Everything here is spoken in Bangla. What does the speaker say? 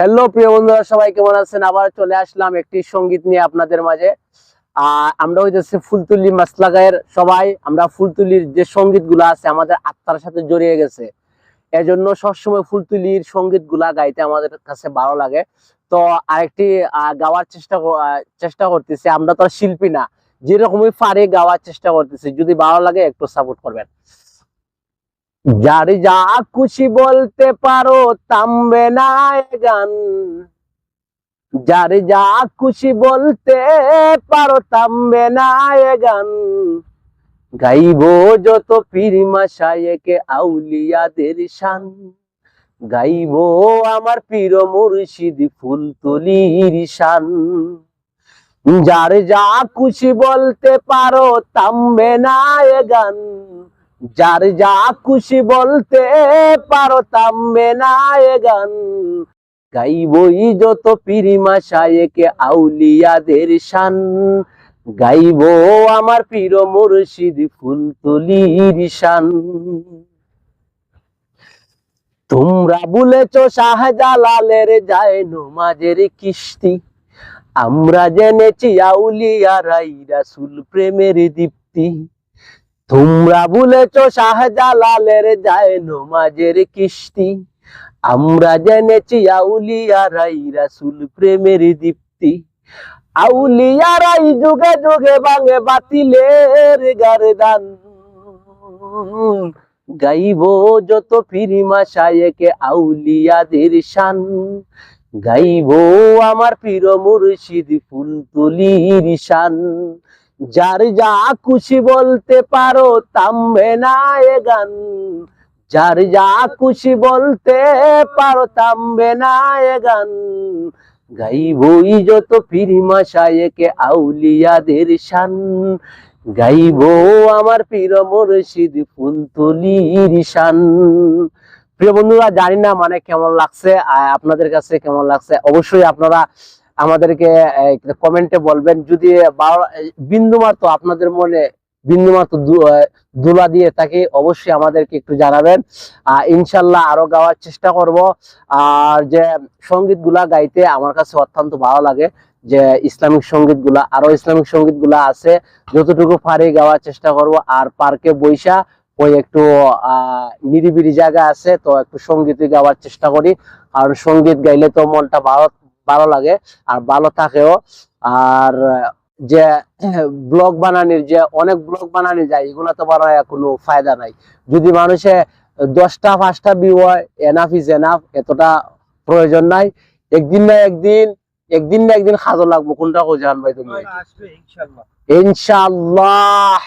হ্যালো প্রিয় বন্ধুরা, সবাই কেমন আছেন? আবার চলে আসলাম একটি সংগীত নিয়ে আপনাদের মাঝে। আমরা হইতেছে ফুলতুলি মাসলা গায়ের সবাই। আমরা ফুলতুলির যে সংগীতগুলা আছে, আমাদের আত্মার সাথে জড়িয়ে গেছে। এজন্য সবসময় ফুলতুলির সংগীতগুলা গাইতে আমাদের কাছে ভালো লাগে। তো আরেকটি গাওয়ার চেষ্টা চেষ্টা করতেছি। আমরা তো শিল্পী না। যেরকমই পারি গাওয়ার চেষ্টা করতেছি। যদি ভালো লাগে, একটু সাপোর্ট করবেন। যার যা খুশি বলতে পারো, থামবে না গান। যার যা খুশি বলতে পারো, থামবে না গান। গাইবো যত পীরিমা শায়েকে আউলিয়াদের শান। গাইবো আমার পীর মুর্শিদ ফুল তুলির শান। যার যা খুশি বলতে পারো, থামবে না গান। যার যা খুশি বলতে পারো থামবে না গান। গাইবই যত পিরিমা শায়েকে আউলিয়াদের শান। গাইবো আমার পীর মুর্শিদ ফুল তুলির শান। তোমরা বলেছ শাহজালালের যায় নমাজের কিস্তি। আমরা জেনেছি আউলিয়ারাই রাসুল প্রেমের দীপ্তি। তোমরা বলেছ শাহজালালের যায় নমাজের কিস্তি। আমরা জেনেছি আউলিয়ারাই রাসুল প্রেমের দীপ্তি। আউলিয়ারাই যুগে যুগে বাঙে বাতিলের গারদান। গাইব যত ফিরিমা শায়েকে আউলিয়াদের শান। গাইব আমার পীর মুর্শিদ ফুল তুলির শান। যার যা খুশি বলতে পারো থামবে না এ গান। যার যা খুশি বলতে পারো থামবে না এ গান। গাইবই যত ফিরিমা শায়েকে আউলিয়াদের শান। গাইবো আমার পীর মুর্শিদ ফুল তুলির শান। প্রিয় বন্ধুরা, জানি না মানে কেমন লাগছে আপনাদের কাছে কেমন লাগছে? অবশ্যই আপনারা আমাদেরকে কমেন্টে বলবেন, যদি বারো- বিন্দু মাত্র আপনাদের মনে বিন্দু মাত্র দুলা দিয়ে থাকে, অবশ্যই আমাদেরকে একটু জানাবেন। ইনশাল্লাহ আরও গাওয়ার চেষ্টা করব। আর যে সংগীতগুলা গাইতে আমার কাছে অত্যন্ত ভালো লাগে, যে ইসলামিক সংগীতগুলা আরও ইসলামিক সংগীতগুলা আছে, যতটুকু পারি গাওয়ার চেষ্টা করব। আর পার্কে বৈশা ওই একটু আহ নিরিবিলি জায়গা আছে, তো একটু সংগীত গাওয়ার চেষ্টা করি। আর সংগীত গাইলে তো মনটা ভালো ভালো লাগে আর ভালো থাকেও। আর যে ব্লগ বানানির যে অনেক ব্লগ বানানি যায় এগুলো তো বানায় কোনো ফায়দা নাই। যদি মানুষে দশটা পাঁচটা ভিউ হয় এনাফ ইজ এনাফ এতটা প্রয়োজন নাই। একদিন না একদিন একদিন না একদিন খাজো লাগবো কোনটা কো জান ভাই তুমি ইনশাল্লাহ। ইনশাআল্লাহ